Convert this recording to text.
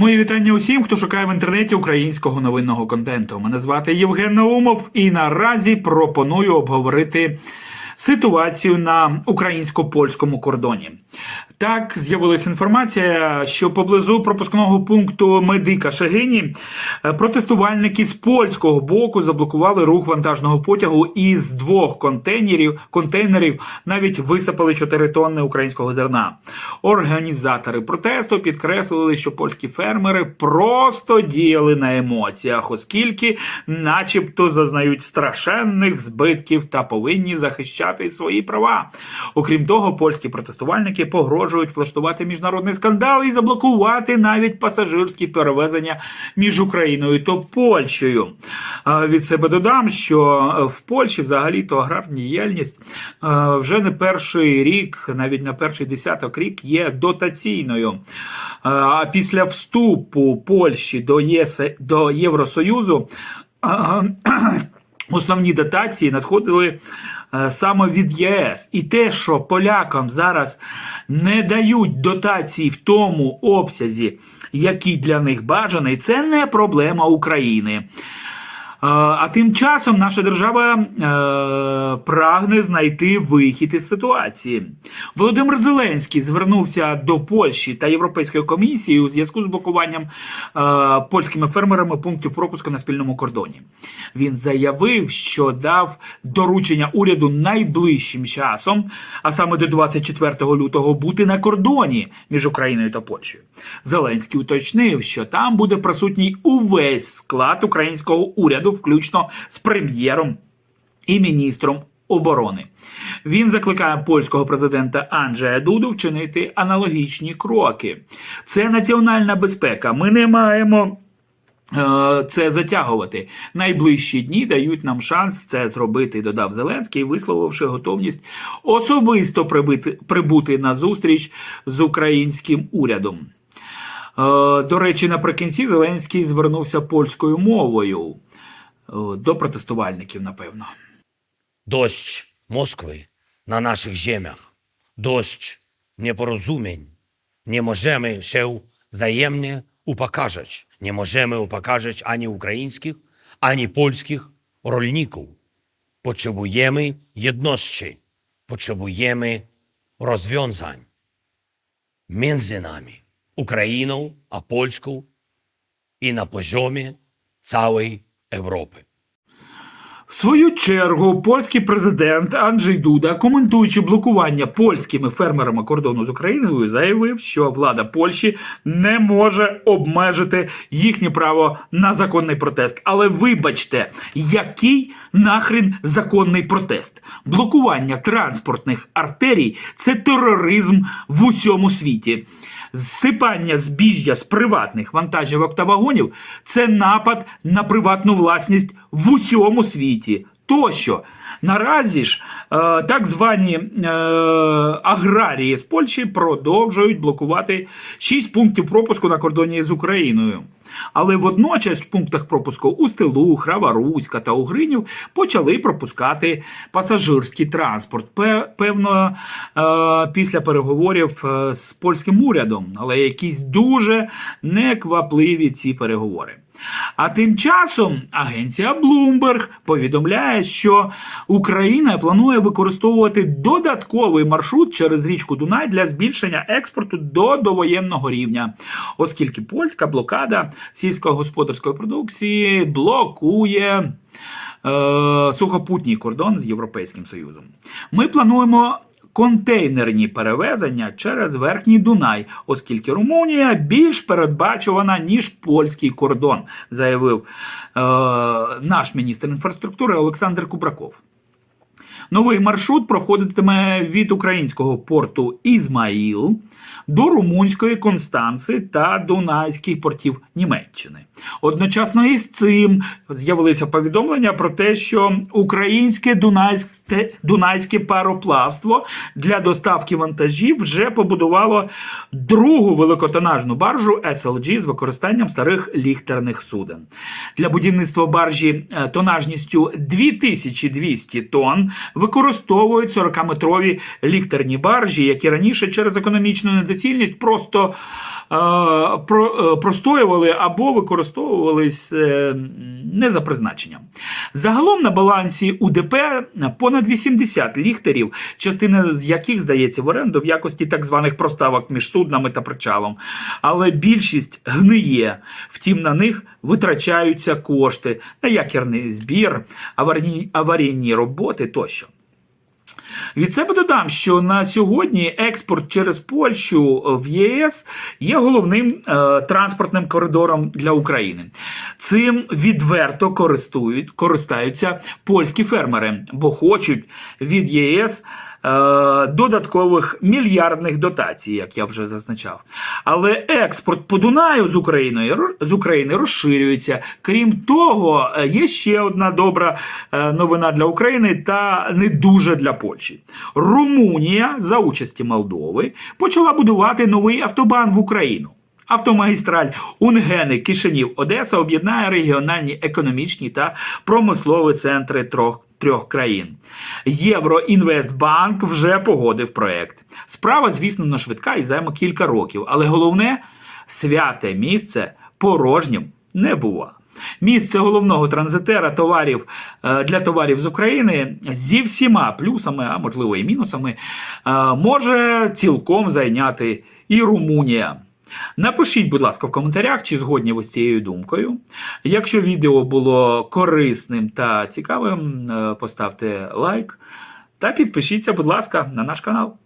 Мої вітання усім, хто шукає в інтернеті українського новинного контенту. Мене звати Євген Наумов, і наразі пропоную обговорити ситуацію на українсько-польському кордоні. Так, з'явилася інформація, що поблизу пропускного пункту Медика Шегині е, протестувальники з польського боку заблокували рух вантажного потягу із двох контейнерів, контейнерів навіть висипали 4 тонни українського зерна. Організатори протесту підкреслили, що польські фермери просто діяли на емоціях, оскільки, начебто, зазнають страшенних збитків та повинні захищати свої права. Окрім того, польські протестувальники погрожують влаштувати міжнародний скандал і заблокувати навіть пасажирські перевезення між Україною та Польщею. Від себе додам, що в Польщі взагалі то аграрна діяльність е, вже не перший рік, навіть на перший десяток рік є дотаційною. Е, А після вступу Польщі до ЄС до Євросоюзу е, основні дотації надходили е, саме від ЄС. І те, що полякам зараз не дають дотації в тому обсязі, який для них бажаний, це не проблема України. А тим часом наша держава е, прагне знайти вихід із ситуації. Володимир Зеленський звернувся до Польщі та Європейської комісії у зв'язку з блокуванням е, польськими фермерами пунктів пропуску на спільному кордоні. Він заявив, що дав доручення уряду найближчим часом, а саме до 24 лютого, бути на кордоні між Україною та Польщею. Зеленський уточнив, що там буде присутній увесь склад українського уряду, включно з прем'єром і міністром оборони. Він закликає польського президента Анджея Дуду вчинити аналогічні кроки. Це національна безпека. Ми не маємо. е, Це затягувати найближчі дні дають нам шанс це зробити, додав Зеленський, висловивши готовність особисто прибити, прибути на зустріч з українським урядом. Е, До речі, наприкінці Зеленський звернувся польською мовою до протестувальників, напевно. Дощ Москви на наших землях, дощ непорозумінь. Не можemy się wzajemnie upokarzać. Nie możemy upokarzać ani ukraińskich, ani polskich rolników. Potrzebujemy jedności. Potrzebujemy rozwiązań między nami, Ukrainą a Polską i na poziomie całej Europy. В свою чергу, польський президент Анджей Дуда, коментуючи блокування польськими фермерами кордону з Україною, заявив, що влада Польщі не може обмежити їхнє право на законний протест. Але вибачте, який нахрін законний протест? Блокування транспортних артерій це тероризм в усьому світі. Зсипання збіжжя з приватних вантажівок та вагонів це напад на приватну власність в усьому світі. Тощо наразі ж е, так звані е, аграрії з Польщі продовжують блокувати 6 пунктів пропуску на кордоні з Україною. Але водночас в пунктах пропуску у Стилу, Храва-Руська та Угринів почали пропускати пасажирський транспорт. Певно, е, після переговорів е, з польським урядом, але якісь дуже неквапливі ці переговори. А тим часом агенція Bloomberg повідомляє, що Україна планує використовувати додатковий маршрут через річку Дунай для збільшення експорту до довоєнного рівня, оскільки польська блокада сільськогосподарської продукції блокує. е, Сухопутній кордон з Європейським Союзом. Ми плануємо контейнерні перевезення через верхній Дунай, оскільки Румунія більш передбачувана ніж польський кордон, заявив е, наш міністр інфраструктури Олександр Кубраков. Новий маршрут проходитиме від українського порту Ізмаїл до румунської Констанци та Дунайських портів Німеччини. Одночасно із цим з'явилися повідомлення про те, що українське Дунайське, Дунайське пароплавство для доставки вантажів вже побудувало другу великотонажну баржу SLG з використанням старих ліхтерних суден. Для будівництва баржі е, тонажністю 2200 тонн використовують 40-метрові ліхтерні баржі, які раніше через економічну недоцільність просто про, простоювали або використовувались е, не за призначенням. Загалом на балансі УДП понад 80 ліхтарів, частина з яких здається в оренду в якості так званих проставок між суднами та причалом. Але більшість гниє. Втім, на них витрачаються кошти на якірний збір, аварійні роботи тощо. Від себе додам, що на сьогодні експорт через Польщу в ЄС є головним е, транспортним коридором для України. Цим відверто користують, користаються польські фермери, бо хочуть від ЄС. Е, Додаткових мільярдних дотацій, як я вже зазначав. Але експорт по Дунаю з Україною з України розширюється. Крім того, е, є ще одна добра е, новина для України та не дуже для Польщі. Румунія за участі Молдови почала будувати новий автобан в Україну. Автомагістраль Унгени Кишинів Одеса об'єднає регіональні економічні та промислові центри трьох, трьох країн. Євроінвестбанк вже погодив проект. Справа, звісно, не швидка і займе кілька років, але головне святе місце порожнім не бува. Місце головного транзитера товарів е, для товарів з України зі всіма плюсами, а можливо і мінусами, е, може цілком зайняти і Румунія. Напишіть, будь ласка, в коментарях, чи згодні ви з цією думкою. Якщо відео було корисним та цікавим, е, поставте лайк та підпишіться, будь ласка, на наш канал.